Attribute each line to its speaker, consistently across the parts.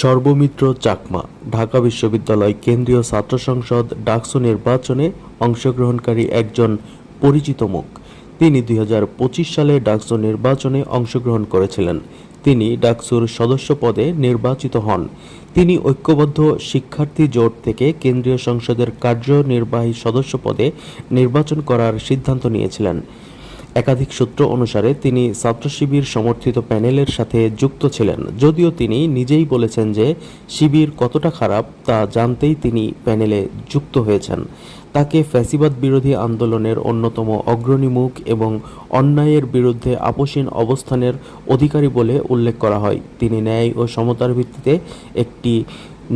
Speaker 1: সর্বমিত্র চাকমা, ঢাকা বিশ্ববিদ্যালয় কেন্দ্রীয় ছাত্র সংসদ ডাকসু নির্বাচনে অংশগ্রহণকারী একজন পরিচিত মুখ। তিনি দু হাজার পঁচিশ সালে ডাকসু নির্বাচনে অংশগ্রহণ করেছিলেন। তিনি ডাকসুর সদস্য পদে নির্বাচিত হন। তিনি ঐক্যবদ্ধ শিক্ষার্থী জোট থেকে কেন্দ্রীয় সংসদের কার্যনির্বাহী সদস্য পদে নির্বাচন করার সিদ্ধান্ত নিয়েছিলেন। একাধিক সূত্র অনুসারে তিনি ছাত্র শিবির সমর্থিত প্যানেলের সাথে যুক্ত ছিলেন। যদিও তিনি নিজেই বলেছেন যে শিবির কতটা খারাপ তা জানতেই তিনি প্যানেলে যুক্ত হয়েছেন। তাকে ফ্যাসিবাদ বিরোধী আন্দোলনের অন্যতম অগ্রণী মুখ এবং অন্যায়ের বিরুদ্ধে আপোষহীন অবস্থানের অধিকারী বলে উল্লেখ করা হয়। তিনি ন্যায় ও সমতার ভিত্তিতে একটি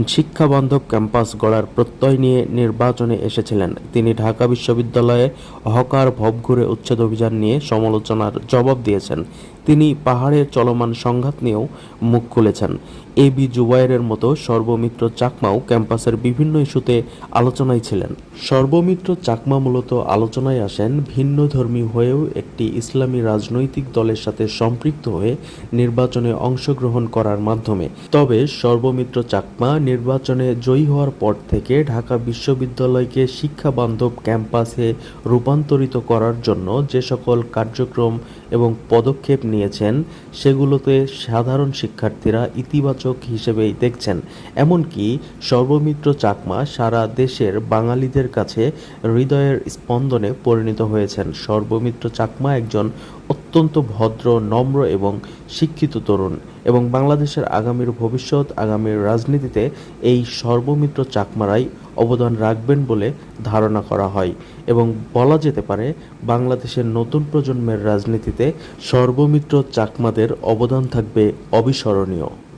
Speaker 1: শিক্ষাবান্ধব ক্যাম্পাস গড়ার প্রত্যয় নিয়ে নির্বাচনে এসেছিলেন। তিনি ঢাকা বিশ্ববিদ্যালয়ে হকার ভবঘুরে উচ্ছেদ অভিযান নিয়ে সমালোচনার জবাব দিয়েছেন। তিনি পাহাড়ের চলমান সংঘাত নিয়েও মুখ খুলেছেন। এ বি জুবাইরের মতো সর্বমিত্র চাকমাও ক্যাম্পাসের বিভিন্ন ইস্যুতে আলোচনায় ছিলেন। সর্বমিত্র চাকমা মূলত আলোচনায় আসেন ভিন্ন ধর্মী হয়েও একটি ইসলামী রাজনৈতিক দলের সাথে সম্পৃক্ত হয়ে নির্বাচনে অংশগ্রহণ করার মাধ্যমে। তবে সর্বমিত্র চাকমা নির্বাচনে জয়ী হওয়ার পর থেকে ঢাকা বিশ্ববিদ্যালয়কে শিক্ষা বান্ধব ক্যাম্পাসে রূপান্তরিত করার জন্য যে সকল কার্যক্রম এবং পদক্ষেপ নিয়েছেন সেগুলোতে সাধারণ শিক্ষার্থীরা ইতিবাচক হিসেবেই দেখছেন। এমনকি সর্বমিত্র চাকমা সারা দেশের বাঙালিদের কাছে হৃদয়ের স্পন্দনে পরিণত হয়েছেন। সর্বমিত্র চাকমা একজন অত্যন্ত ভদ্র, নম্র এবং শিক্ষিত তরুণ। এবং বাংলাদেশের আগামীর ভবিষ্যৎ, আগামীর রাজনীতিতে এই সর্বমিত্র চাকমারাই অবদান রাখবেন বলে ধারণা করা হয়। এবং বলা যেতে পারে, বাংলাদেশের নতুন প্রজন্মের রাজনীতিতে সর্বমিত্র চাকমাদের অবদান থাকবে অবিস্মরণীয়।